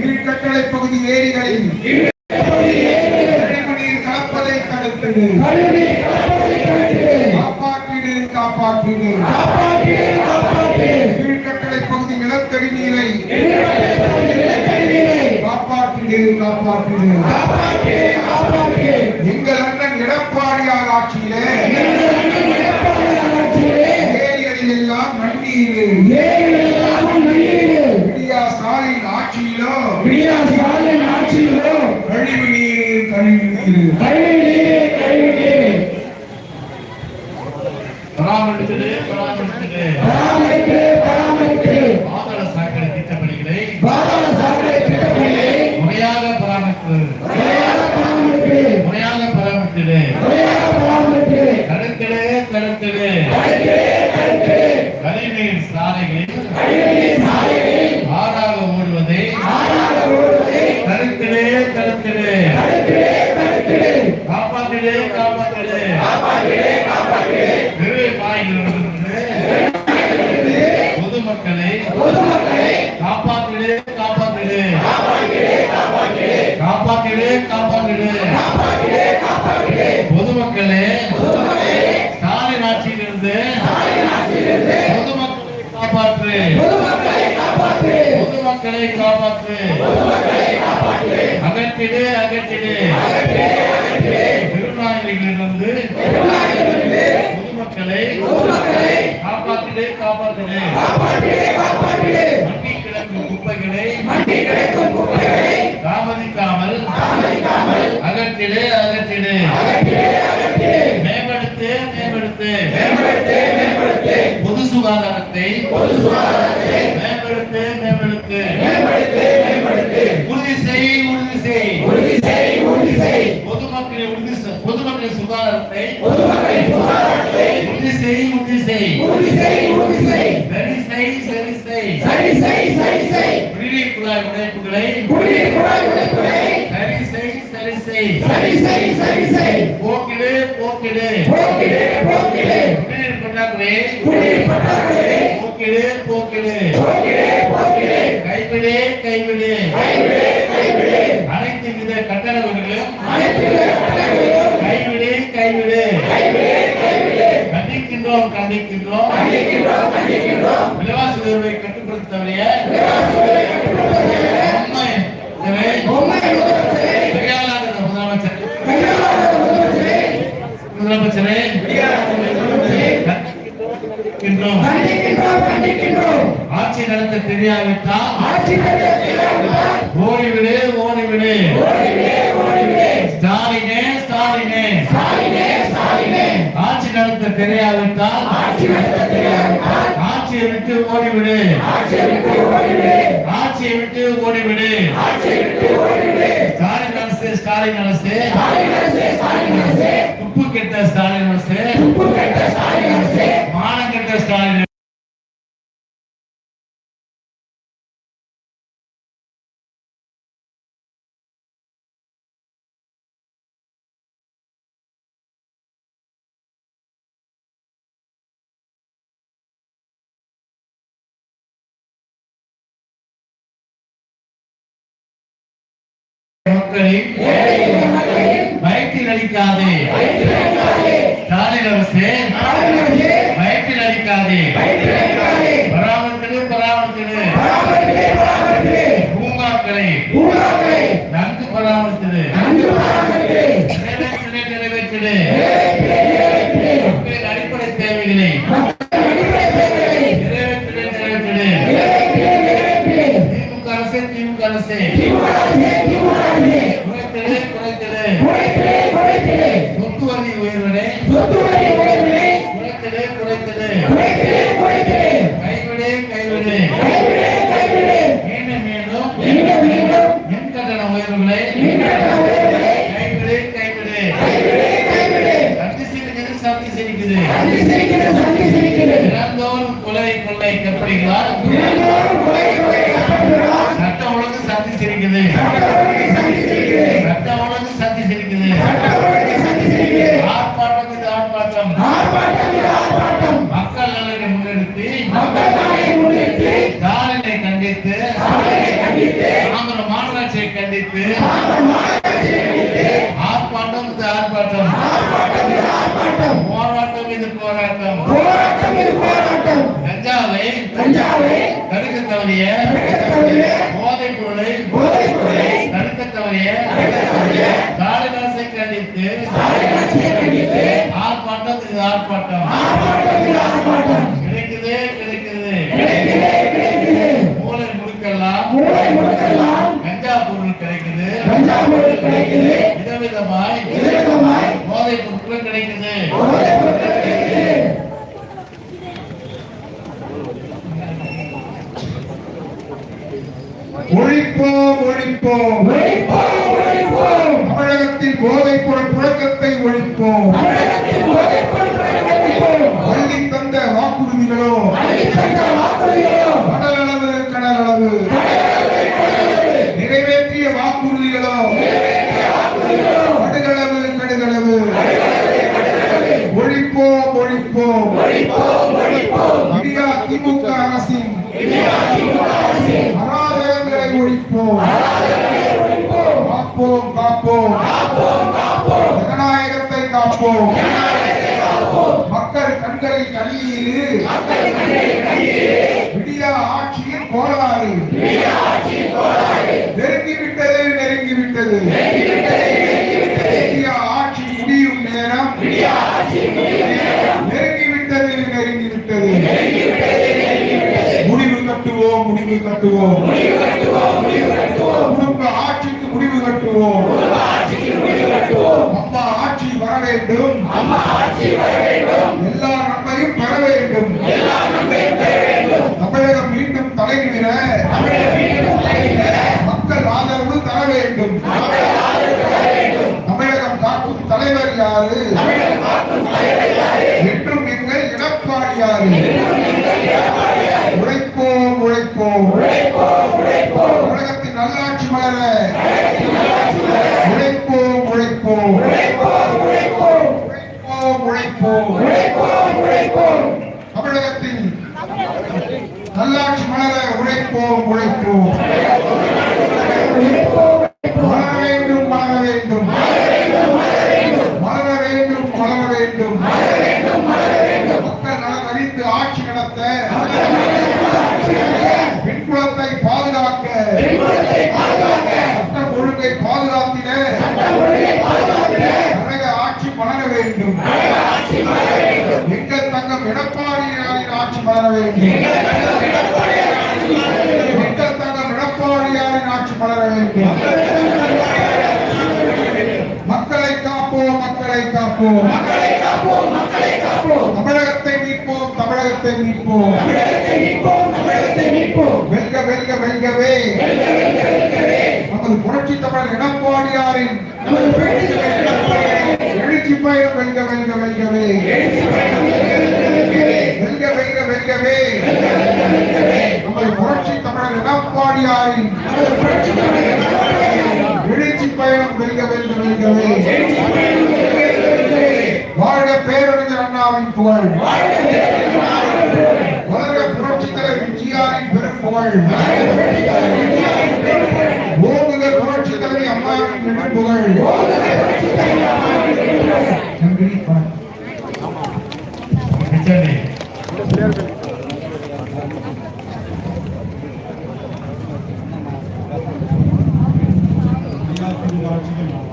கீழ்கட்டளை பகுதி ஏரிகளில் கழிவுநீர் கலப்பதை தடுத்திடு கழுவி காப்பாற்றிடு காப்பாற்றிடு. கீழ்கட்டளை பகுதி நிலத்தடி நீரை நிலக்கழிவுகளை காப்பாற்றிடு காப்பாற்றிடு. எங்கள் அண்ணன் எடப்பாடியார் ஆட்சியிலே ஏரிகளில் எல்லாம் நன்னீர் கழிவு நீர் கழிவு நீரே கழிவு நீரே பராமரித்தது பராமரித்தது. பராமரித்து பராமரித்து பாதாள சாக்கடை திட்டப்பணிகளை பாதாள சாக்கடை திட்டப்பணியை முறையாக பராமரித்து முறையாக பராமரித்தது. முறையாக கழிவுநீர் சாலைகளில் காப்பாற்றிடு காப்பாற்றிடு. காப்பாற்றிடு காப்பாற்றிடு. பொதுமக்களே ஸ்டாலின் ஆட்சியிலிருந்து பொதுமக்களை காப்பாற்று. பொதுமக்களை காப்பாற்று. அகற்றிடு அகற்றிடு. விருந்தாளிகளிலிருந்து பொதுமக்களை காப்பாற்றிடு காப்பாற்றிடு. காப்பாற்றிடு காப்பாற்றிடு. மண்டி கிடக்கும் குப்பைகளை மண்டி கிடைக்கும் குப்பைகளை தாமதிக்காமல் அகற்றிடு அகற்றிடு. மேம்படுத்து மேம்படுத்து. மேம்படுத்து மேம்படுத்து. பொது சுகாதாரத்தை பொது சுகாதாரத்தை மேம்படுத்து மேம்படுத்து. மேம்படுத்து மேம்படுத்து. உறுதி செய் உறுதி செய். உறுதி செய். செய் பொதுமக்களின் உறுதி பொதுமக்களின் சுகாதாரத்தை பொதுமக்களின் சுகாதாரத்தை உறுதி செய் உறுதி செய். உறுதி செய் உறுதி செய். சரி செய் சரி செய். சரி செய் சரி செய். குடிநீர் குழாய் உடைப்புகளை குடிநீர் குழாய் உடைப்புகளை சரி செய் சரி செய். சரி செய் சரி செய். போக்கிடு போக்கிடு. போக்கிடு போக்கிடு. குடிநீர் பற்றாக்குறை. குடிநீர் பற்றாக்குறையை போக்கிடு போக்கிடு. போக்கிடு போக்கிடு. கைவிடு கைவிடு. கைவிடு. கண்டிக்கின்றோம் கண்டிக்கின்றோம் விலைவாசி உயர்வை. உண்மை கையாளாத முதலமைச்சர் முதலமைச்சரே, கண்டிக்கின்றோம் கண்டிக்கின்றோம் ஆட்சி நடத்த தெரியாவிட்டால் ஓடிவிடு ஓடிவிடு. ஓடிவிடு ஓடிவிடு. ஸ்டாலினே ஸ்டாலினே ஸ்டாலினே ஸ்டாலினே. ஆட்சி நடத்த தெரியாவிட்டால் ஆட்சியை விட்டு ஓடிவிடு. ஆட்சியை விட்டு ஓடிவிடு. ஸ்டாலின் அரசு ஸ்டாலின் அரசு. துப்பு கெட்ட ஸ்டாலின் அரசே. மானம் கெட்ட ஸ்டாலின் மக்களின் வயிற்றில் அடிக்காதே ஸ்டாலின் அரசு வயிற்றில் அடிக்காதே பராமரித்திடு பராமரித்திடு. பூங்காக்களை நன்கு பராமரித்திடு. நிறைவேற்றிடு. மக்களின் அடிப்படை தேவைகளை நிறைவேற்றிடு நிறைவேற்றிடு. திமுக அரசு திமுக அரசு. சட்ட ஒழுங்கு சக்தி சந்தி சிரிக்கிறது ஆர்ப்பாட்டம். மக்கள் நலனை ஸ்டாலினை கண்டித்து மாநகராட்சியை கண்டித்து ஆர்ப்பாட்டம் ஆர்ப்பாட்டம். போராட்டம் இது போராட்டம். போராட்டம் இது போராட்டம். கஞ்சாவை தஞ்சாவை தடுக்க தவறிய போதைப் பொருளை போதைப் பொருளை தடுக்க தவறிய காளிதாசை கண்டித்து ஆர்ப்பாட்டம். இது ஆர்ப்பாட்டம். கிடைக்குது கிடைக்குது. மூளை முடுக்கெல்லாம் மூளை முடுக்கெல்லாம் கஞ்சா பொருள் கிடைக்குது. கஞ்சா பொருள் கிடைக்குது. விதவிதமாய் விதவிதமாய் போதைப் பொருட்கள் கிடைக்குது போதைப் பொருட்கள் கிடைக்குது ஒழிப்போம். தமிழகத்தில் போதைப் பொருள் புழக்கத்தை ஒழிப்போம். வள்ளி தந்த வாக்குறுதிகளோ? கடலளவு. கடலளவு நிறைவேற்றிய வாக்குறுதிகளோ கடுகளவு கடுகளவு ஒழிப்போம் ஒழிப்போம் இந்தியா திமுக அரசின் அராஜகங்களை ஒழிப்போம் காப்போம் காப்போம் ஜனநாயகத்தை காப்போம் மக்கள் கண்களில் கையிலே விடியா ஆட்சியின் கோளாறு. நெருங்கிவிட்டது நெருங்கிவிட்டது. விடியா ஆட்சி முடியும் நேரம். நெருங்கிவிட்டது நெருங்கிவிட்டது. முடிவு கட்டுவோம் முடிவு கட்டுவோம். குடும்ப ஆட்சிக்கு முடிவு கட்டுவோம். அம்மா ஆட்சி வர வேண்டும் எல்லா நன்மையும் பெற வேண்டும் தமிழகம் மீண்டும் தலைநிமிர மக்கள் ஆதரவு தர வேண்டும் தமிழகம் காக்கும் தலைவர் யாரு என்றும் எங்கள் எடப்பாடியாரு உழைப்போம் உழைப்போம் தமிழகத்தின் நல்லாட்சி மலர உழைப்போம் உழைப்போம் உழைப்போம் உழைப்போம் தமிழகத்தில் நல்லாட்சி மலர உழைப்போம் உழைப்போம் மலர வேண்டும் மலர வேண்டும் மலர வேண்டும் மலர வேண்டும் மக்கள் நலன் அறிந்து ஆட்சி நடத்த பெண்குலத்தை பாதுகாக்க சட்டம் ஒழுங்கை பாதுகாத்திட கழக ஆட்சி மலர வேண்டும் எங்கள் தங்கம் மலர வேண்டும் எங்கள் தங்கம் எடப்பாடியாரின் ஆட்சி மலர வேண்டும் மக்களை காப்போம் மக்களை காப்போம். தமிழகத்தை மீட்போம் தமிழகத்தை மீட்போம். வெல்க வெல்க வெல்கவே. நமது புரட்சி தமிழர் எடப்பாடியாரின் எழுச்சி பயணம் வெல்க வெல்க வெல்கவே. வெல்க வெல்க வெல்கவே நமது புரட்சி தமிழர் எடப்பாடியாரின் எழுச்சி பயணம் வெல்க வெல்க வெல்கவே வாழ்க பேரறிஞர் அண்ணாவின் புகழ். வளர்க புரட்சி தலைவர் ஜிஆரின் பெரும் புகழ். ஓங்குக புரட்சி தலைவி அம்மாவின் பெரும் புகழ். நன்றி வணக்கம். பிச்சை ஆட்சியில்